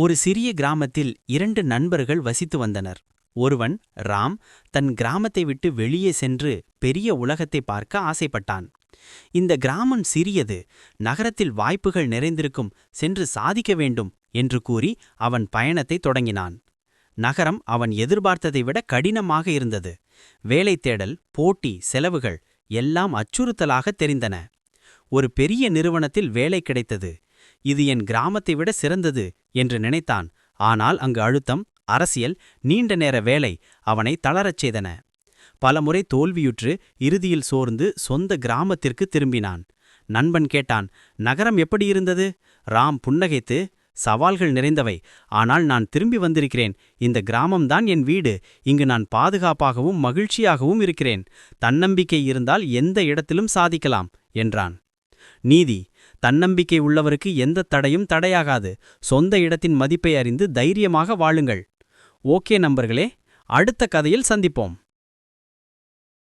ஒரு சிறிய கிராமத்தில் இரண்டு நண்பர்கள் வசித்து வந்தனர். ஒருவன் ராம் தன் கிராமத்தை விட்டு வெளியே சென்று பெரிய உலகத்தை பார்க்க ஆசைப்பட்டான். இந்த கிராமம் சிறியது நகரத்தில் வாய்ப்புகள் நிறைந்திருக்கும் சென்று சாதிக்க வேண்டும் என்று கூறி அவன் பயணத்தை தொடங்கினான். நகரம் அவன் எதிர்பார்த்ததை விட கடினமாக இருந்தது. வேலை தேடல் போட்டி செலவுகள் எல்லாம் அச்சுறுத்தலாக தெரிந்தன. ஒரு பெரிய நிறுவனத்தில் வேலை கிடைத்தது. இது என் கிராமத்தை விட சிறந்தது என்று நினைத்தான். ஆனால் அங்கு அழுத்தம் அரசியல் நீண்ட நேர வேலை அவனை தளரச் செய்தன. பலமுறை தோல்வியுற்று இறுதியில் சோர்ந்து சொந்த கிராமத்திற்கு திரும்பினான். நண்பன் கேட்டான் நகரம் எப்படி இருந்தது ராம் புன்னகைத்து சவால்கள் நிறைந்தவை. ஆனால் நான் திரும்பி வந்திருக்கிறேன். இந்த கிராமம்தான் என் வீடு. இங்கு நான் பாதுகாப்பாகவும் மகிழ்ச்சியாகவும் இருக்கிறேன். தன்னம்பிக்கை இருந்தால் எந்த இடத்திலும் சாதிக்கலாம் என்றான். நீதி தன்னம்பிக்கை உள்ளவருக்கு எந்த தடையும் தடையாகாது. சொந்த இடத்தின் மதிப்பை அறிந்து தைரியமாக வாழுங்கள். ஓகே நம்பர்களே அடுத்த கதையில் சந்திப்போம்.